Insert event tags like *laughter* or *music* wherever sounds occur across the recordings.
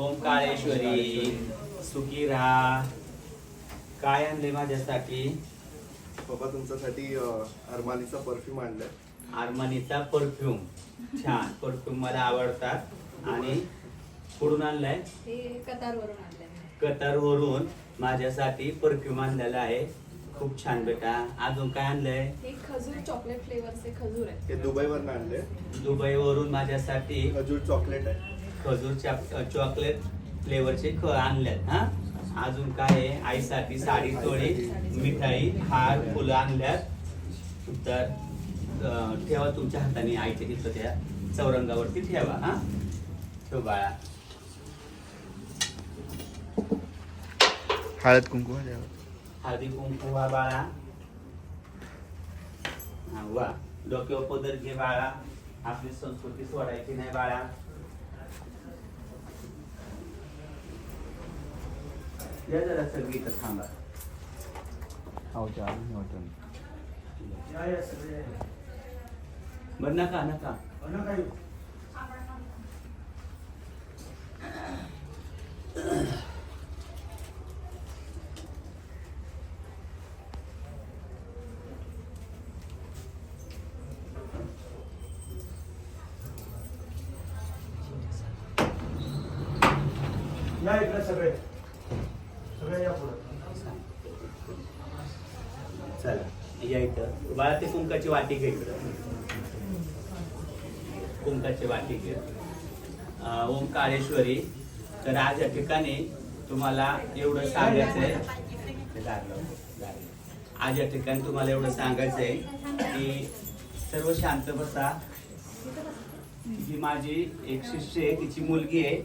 ओम काळेश्वरी सुखी राहा काय आणले माझ्यासाठी? बाबा तुमच्यासाठी अरमानीचा परफ्यूम आणलाय. आरमानीचा परफ्यूम. छान. परफ्यूम मला आवडतात. आणि कुठून आणलाय? हे कतारवरून आणलंय कतारवरून माझ्यासाठी परफ्यूम आणलेला आहे. खूप छान बेटा. अजून काय आणलंय? हे खजूर चॉकलेट फ्लेवरचे खजूर आहे हे दुबईवरून आणले दुबईवरून माझ्यासाठी खजूर चॉकलेट आहे. खजूरच्या चॉकलेट फ्लेवरचे ख आणल्यात हा? अजून काय आहे? आईसाठी साडी चोळी मिठाई हार फुलं आणल्यात. तर ठेवा तुमच्या हाताने आईच्या तिथं त्या चौरंगावरती ठेवा हा? ठेव बाळा. हळद कुंकू हळदी कुंकू वा बाळा. हा वा. डोक्यावर पदर घे बाळा. आपली संस्कृती सोडायची नाही बाळा. या जरा सगळी इथं थांबा. या, या सगळे. बरं नका नका. या इकडे सगळे. सगळे या पुढे चला या इथं. बाळा ते कुंकाची वाटी घे इकडं. कुंकाची वाटी घे. ओम काळेश्वरी तर आज या ठिकाणी तुम्हाला एवढं सांगायचंय. आहे आज या ठिकाणी तुम्हाला एवढं सांगायचंय की सर्व शांत बसा. ही माझी एक शिष्य आहे तिची मुलगी आहे.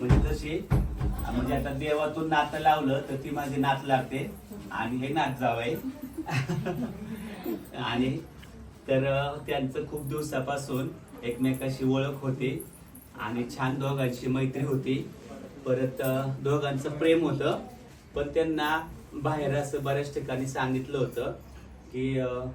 म्हणजे तशी म्हणजे आता देवातून नातं लावलं तर ती माझी नात लागते आणि हे नात जावय आणि तर त्यांचं खूप दिवसापासून एकमेकाशी ओळख होती. आणि छान दोघांची मैत्री होती. परत दोघांचं प्रेम होतं. पण त्यांना बाहेर असं बऱ्याच ठिकाणी सांगितलं होतं की सुशील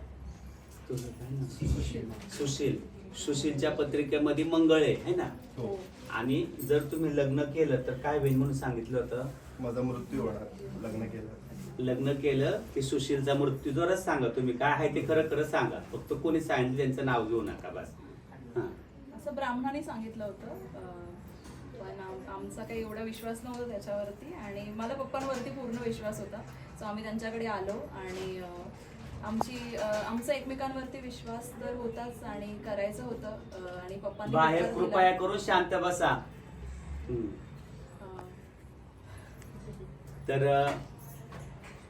तुझं काय सुशील. सुशीलच्या पत्रिकेमध्ये मंगळ आहे है ना? हो. आणि जर तुम्ही लग्न केलं तर काय होईल म्हणून सांगितलं होतं? माझा मृत्यू होणार लग्न केलं. लग्न केलं की सुशीलचा मृत्यू जोरच सांगा तुम्ही. काय आहे ते खरं खरं सांगा. फक्त कोणी सांगितलं त्यांचं नाव घेऊ नका बस. हा. असं ब्राह्मणाने सांगितलं होतं. पण आम- आमचा काही एवढा विश्वास नव्हता त्याच्यावरती. आणि मला पप्पांवरती पूर्ण विश्वास होता. सो आम्ही त्यांच्याकडे आलो आणि आमची आमचा एकमेकांवरती विश्वास तर होताच आणि करायचं होतं आणि पप्पांनी बाहेर नकार दिला. कृपया करून शांत बसा. हम्म. अं, तर अ,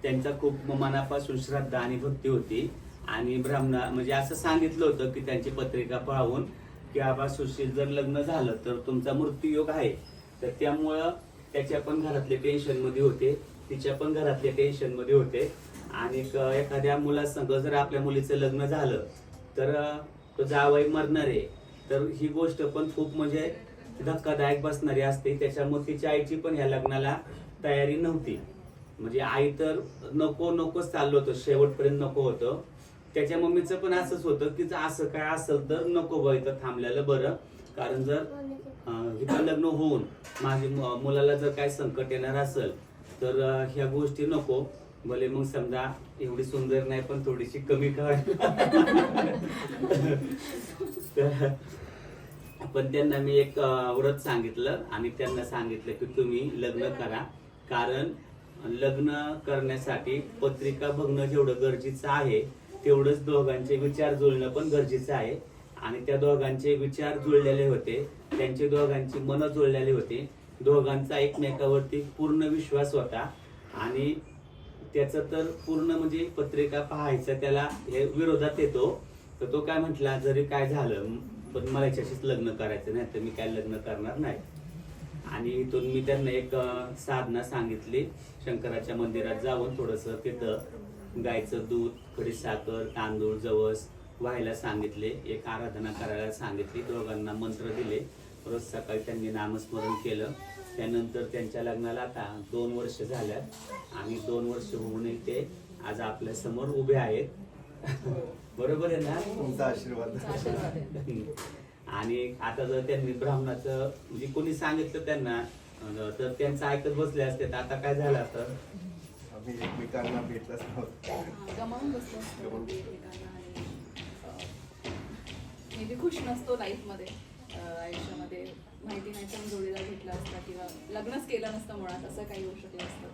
त्यांचा खूप मनापासून श्रद्धा आणि भक्ती होती. आणि ब्राह्मणा म्हणजे असं सांगितलं होतं की त्यांची पत्रिका पाहून की आबा सुशील जर लग्न झालं तर तुमचा मृत्यूयोग आहे. तर त्यामुळं त्याच्या पण घरातले टेन्शनमध्ये होते. तिच्या पण घरातले टेन्शनमध्ये होते. आणि एखाद्या मुलासंग जर आपल्या मुलीचं लग्न झालं तर तो जावई मरणार. आहे तर ही गोष्ट पण खूप म्हणजे धक्कादायक बसणारी असते. त्याच्यामुळे तिच्या आईची पण ह्या लग्नाला तयारी नव्हती. म्हणजे आई तर नको नकोच चाललो होतं. शेवटपर्यंत नको होतं. त्याच्या मम्मीचं पण असंच होतं की असं काय असेल तर नको बघ इथं थांबलेलं बरं. कारण जर अं, इथं लग्न होऊन माझी मुलाला जर काय संकट येणार असेल तर ह्या गोष्टी नको. मला मग समजा एवढी सुंदर नाही पण थोडीशी कमी तर पण त्यांना मी एक व्रत सांगितलं आणि त्यांना सांगितलं की तुम्ही लग्न करा. कारण लग्न करण्यासाठी पत्रिका बघणं जेवढं गरजेचं आहे तेवढंच दोघांचे विचार जुळणं पण गरजेचं आहे. आणि त्या दोघांचे विचार जुळलेले होते. त्यांचे दोघांची मनं जुळलेली होती. दोघांचा एकमेकावरती पूर्ण विश्वास होता. आणि त्याचं तर पूर्ण म्हणजे पत्रिका पाहायचं त्याला हे विरोधात येतो. तर तो काय म्हटला जरी काय झालं पण मला याच्याशीच लग्न करायचं नाही तर मी काय लग्न करणार नाही. आणि इथून मी त्यांना एक साधना सांगितली शंकराच्या मंदिरात जाऊन थोडस तिथं गायचं दूध खडी साखर तांदूळ जवस व्हायला सांगितले. एक आराधना करायला सांगितली दोघांना मंत्र दिले. रोज सकाळी त्यांनी नामस्मरण केलं. त्यानंतर त्यांच्या लग्नाला आता दोन वर्ष झाल्यात. आणि दोन वर्ष होऊनही ते आज आपल्यासमोर उभे आहेत. बरोबर आहे ना? तुमचा आशीर्वाद. आणि आता जर त्यांनी ब्राह्मणाचं म्हणजे कोणी सांगितलं त्यांना तर त्यांचं ऐकत बसले असते. तर आता काय झालं असतं आम्ही एकमेकांना भेटलंच नव्हतं बी खुश नसतो लाईफमध्ये अं, आयुष्यामध्ये माहिती नाही पण जोडीला भेटला असता किंवा लग्नच केलं नसतं मुळात असं काही होऊ शकलं असतं.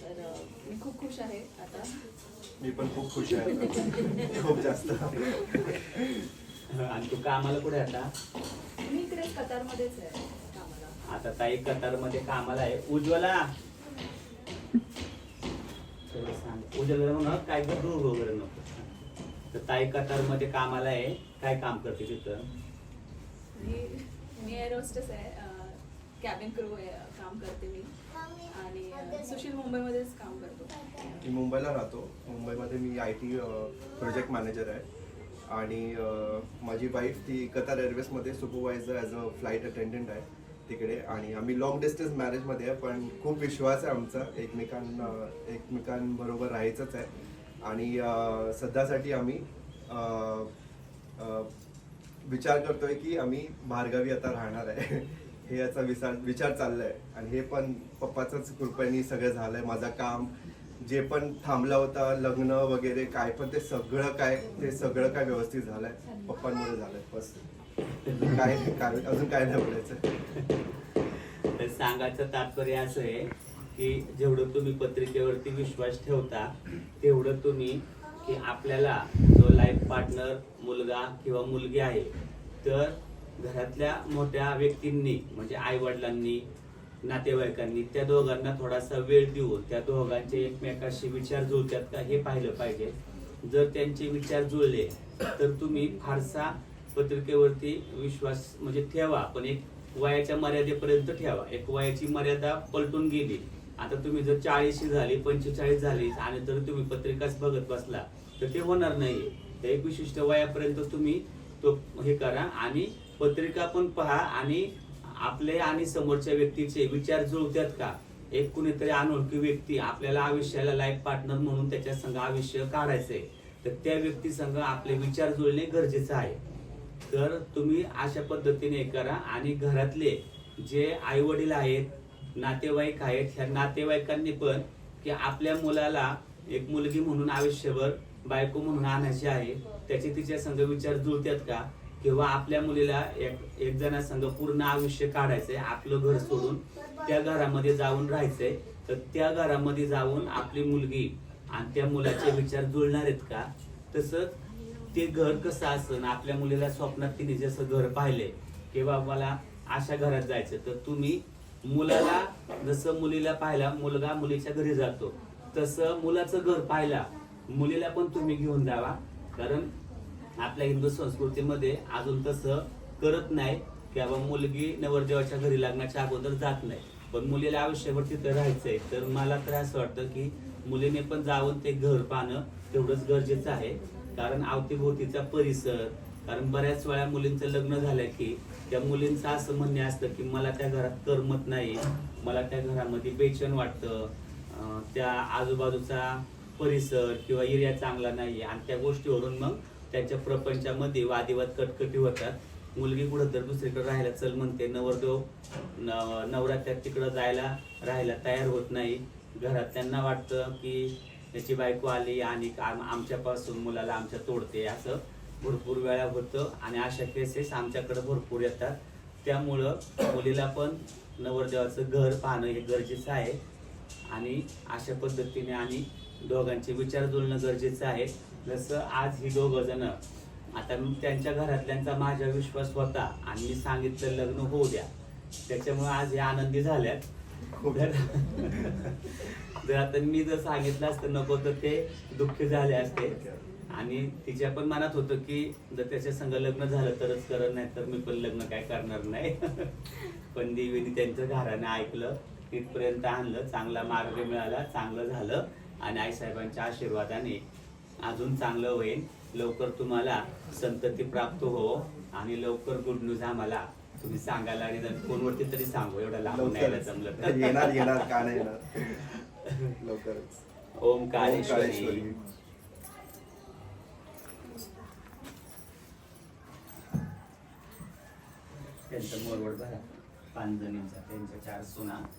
तर मी खूप खुश आहे आता. मी पण खूप खुश आहे. खूप जास्त. आणि तू कामाला कुठे आता? मी इकडे कतारमध्येच आहे कामाला. आता ताई कतारमध्ये कामाला आहे. उज्ज्वला. सांग. उज्ज्वला म्हणा काय गडू वगैरे नको. तर ताई कतारमध्ये कामाला आहे. काय काम करते तिथं? मी मी एअर होस्टेस आहे कॅबिन क्रू काम करते मी. आणि सुशील मुंबईमध्येच काम करतो. मी मुंबईला राहतो. मुंबईमध्ये मी आय टी प्रोजेक्ट मॅनेजर आहे. आणि माझी वाईफ ती Qatar एअरवेजमध्ये supervisor as a flight attendant आहे तिकडे. आणि आम्ही लॉंग डिस्टन्स मॅरेजमध्ये आहे पण खूप विश्वास आहे आमचा. एकमेकांना एकमेकांबरोबर राहायचंच आहे. आणि सध्यासाठी आम्ही विचार करतोय की आम्ही बाहेरगावी आता राहणार आहे. *laughs* हे याचा विचार विचार चाललाय. आणि हे पण पप्पाचंच कृपेने सगळं झालंय. माझं काम जे पण थांबला होता लग्न वगैरे काय पण ते सगळं काय ते सगळं काय व्यवस्थित झालंय. पप्पांमुळे झालंय. बस. काय काय अजून काय नाही बोलायचं. तर सांगायचं तात्पर्य असं आहे की जेवढं तुम्ही पत्रिकेवरती विश्वास ठेवता तेवढं तुम्ही की आपल्याला जो लाईफ पार्टनर मुलगा किंवा मुलगी आहे तर घरातल्या मोठ्या व्यक्तींनी म्हणजे आई वडिलांनी नातेवाईकांनी त्या दोघांना थोडासा वेळ देऊन त्या दोघांचे एकमेकाशी विचार जुळतात का हे पाहिलं पाहिजे. जर त्यांचे विचार जुळले तर तुम्ही फारसा पत्रिकेवरती विश्वास म्हणजे ठेवा. पण एक वयाच्या मर्यादेपर्यंत ठेवा. एक वयाची मर्यादा पलटून गेली. आता तुम्ही जर चाळीसशी झाली पंचेचाळीस झाली आणि जर तुम्ही पत्रिकाच बघत बसला तर ते होणार नाही तर एक विशिष्ट वयापर्यंत तुम्ही तो हे करा आणि पत्रिका पण पहा आणि आपले आणि समोरच्या व्यक्तीचे विचार जुळतात का? एक कुणीतरी अनोळखी व्यक्ती आपल्याला आयुष्याला लाईफ पार्टनर म्हणून त्याच्या संघ आयुष्य काढायचंय. तर त्या व्यक्ती संघ आपले विचार जुळणे गरजेचं आहे. तर तुम्ही अशा पद्धतीने हे करा आणि घरातले जे आई वडील आहेत नातेवाईक आहेत. ह्या नातेवाईकांनी पण की आपल्या मुलाला एक मुलगी म्हणून आयुष्यभर बायको म्हणून आणायची आहे. त्याचे तिच्या संघ विचार जुळतात का? किंवा आपल्या मुलीला एक एक जणा संघ पूर्ण आयुष्य काढायचंय आपलं घर सोडून त्या घरामध्ये जाऊन राहायचंय. तर त्या घरामध्ये जाऊन आपली मुलगी आणि त्या मुलाचे विचार जुळणार आहेत का? तसंच ते घर कसं असं आपल्या मुलीला स्वप्नात तिने जसं घर पाहिले किंवा मला अशा घरात जायचं तर तुम्ही मुलाला जसं मुलीला पाहिला मुलगा मुलीच्या घरी जातो. तसं मुलाचं घर पाहिला मुलीला पण तुम्ही घेऊन जावा. कारण आपल्या हिंदू संस्कृतीमध्ये अजून तसं करत नाही किंवा मुलगी नवरदेवाच्या घरी लग्नाच्या अगोदर जात नाही. पण मुलीला आयुष्यभर तिथं राहायचंय. तर मला तर असं वाटतं की मुलीने पण जाऊन ते घर पाहणं तेवढंच गरजेचं आहे. कारण अवतीभोवतीचा परिसर कारण बऱ्याच वेळा मुलींचं लग्न झालं की त्या मुलींचं असं म्हणणे असतं की मला त्या घरात करमत नाही मला त्या घरामध्ये बेचन वाटतं त्या आजूबाजूचा परिसर किंवा एरिया चांगला नाही आणि त्या गोष्टीवरून मग त्यांच्या प्रपंचामध्ये वादिवाद कटकटी होतात. मुलगी कुठं तर दुसरीकडे राहायला चल म्हणते नवरदेव न- नवरा त्या तिकडं जायला राहायला तयार होत नाही. घरात त्यांना वाटतं की त्याची बायको आली आणि आम- आमच्यापासून मुलाला आमच्या तोडते असं भरपूर वेळा होतं आणि अशा केसेस आमच्याकडे भरपूर येतात. त्यामुळं मुलीला पण नवरदेवाचं घर पाहणं हे गरजेचं आहे. आणि अशा पद्धतीने आणि दोघांचे विचार जुळणं गरजेचं आहे. जसं आज ही दोघं जण आता त्यांच्या घरातल्यांचा माझ्या विश्वास होता आणि मी सांगितलं लग्न होऊ द्या. त्याच्यामुळे आज हे आनंदी झाल्यात. जर आता मी जर सांगितलं असतं नको तर ते दुःखी झाले असते. आणि तिच्या पण मनात होतं की जर त्याच्या संग लग्न झालं तरच करत नाही तर मी पण लग्न काय करणार नाही. *laughs* पण देवीने त्यांचं घराने ऐकलं तिथपर्यंत आणलं चांगला मार्ग मिळाला चांगलं झालं. आणि आईसाहेबांच्या आशीर्वादाने अजून चांगलं होईल. लवकर तुम्हाला संतती प्राप्त हो आणि लवकर गुड न्यूज आम्हाला तुम्ही सांगायला आणि फोनवरती तरी सांगू एवढा लांबून यायला जमलं. येणार येणार का नाही ओम काळेश्वरी त्यांचं मोरवड भरा पाच जणींचा त्यांच्या चार सुना.